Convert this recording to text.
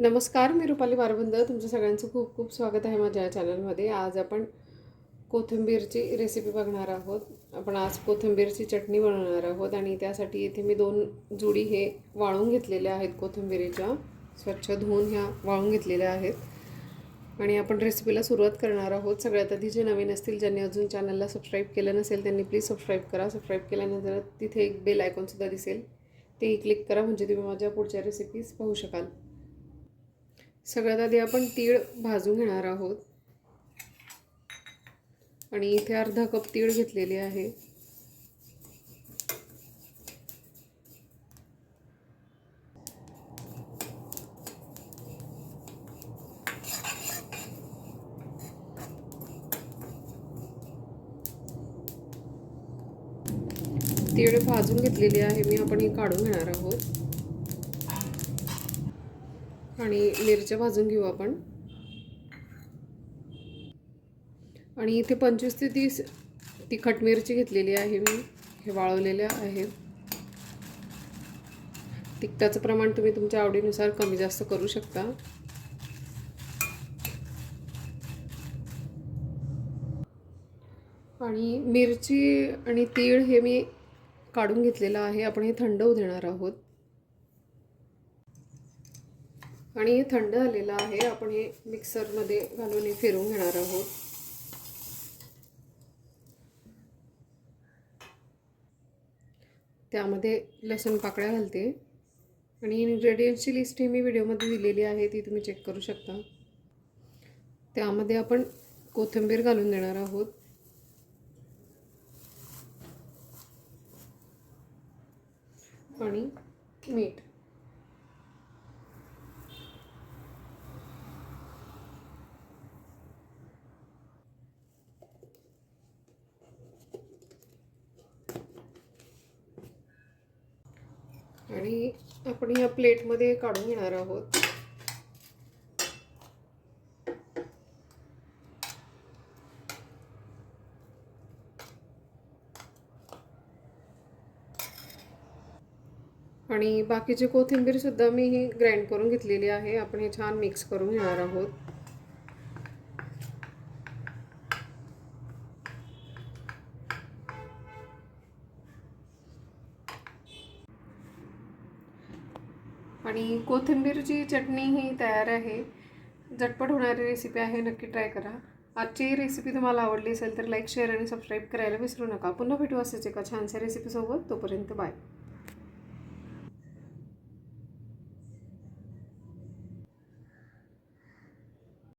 नमस्कार मी रुपाली बारबंद. तुमचं सगळ्यांचं खूप खूप स्वागत आहे माझ्या या चॅनलमध्ये आज आपण कोथिंबीरची रेसिपी बघणार आहोत. आपण आज कोथिंबीरची चटणी बनवणार आहोत आणि त्यासाठी इथे मी दोन जुडी हे वाळून घेतलेल्या आहेत कोथिंबीरीच्या. स्वच्छ धुवून ह्या वाळून घेतलेल्या आहेत. आणि आपण रेसिपीला सुरुवात करणार आहोत. सगळ्यात आधी जे नवीन असतील ज्यांनी अजून चॅनलला सबस्क्राईब केलं नसेल त्यांनी प्लीज सबस्क्राईब करा. सबस्क्राईब केल्यानंतर तिथे एक बेल आयकॉनसुद्धा दिसेल. तेही क्लिक करा म्हणजे तुम्ही माझ्या पुढच्या रेसिपीज पाहू शकाल. सगळ्यात आधी आपण तीळ भाजून घेणार आहोत. आणि इथे अर्धा कप तीळ घेतलेली आहे. तीळ भाजून घेतलेली आहे. मी आपण ही काढून घेणार आहोत. आणि मिरच्या भाजून घेऊ आपण. आणि इथे पंचवीस ते तीस तिखट मिरची घेतलेली आहे मी. हे वाळवलेल्या आहेत तिखटाचं प्रमाण तुम्ही तुमच्या आवडीनुसार कमी जास्त करू शकता. आणि मिरची आणि तीळ हे मी काढून घेतलेलं आहे. आपण हे थंड होऊ देणार आहोत. आणि हे थंड झालेलं आहे. आपण हे मिक्सरमध्ये घालून हे फिरून घेणार आहोत. त्यामध्ये लसूण पाकळ्या घालते. आणि इन्ग्रेडियंट्सची लिस्ट ही मी व्हिडिओमध्ये दिलेली आहे ती तुम्ही चेक करू शकता. त्यामध्ये आपण कोथिंबीर घालून देणार आहोत. आणि मीठ. आणि आपण ह्या प्लेटमध्ये काढून घेणार आहोत. आणि बाकीची कोथिंबीर सुद्धा मी ही ग्राइंड करून घेतलेली आहे. आपण हे छान मिक्स करून घेणार आहोत. आणि कोथिंबीरची चटणी ही तयार आहे. झटपट होणारी रेसिपी आहे नक्की ट्राय करा. आजची रेसिपी तुम्हाला आवडली असेल तर लाईक शेअर आणि सबस्क्राईब करायला विसरू नका. पुन्हा भेटू असेच एका छानशा रेसिपीसोबत तोपर्यंत बाय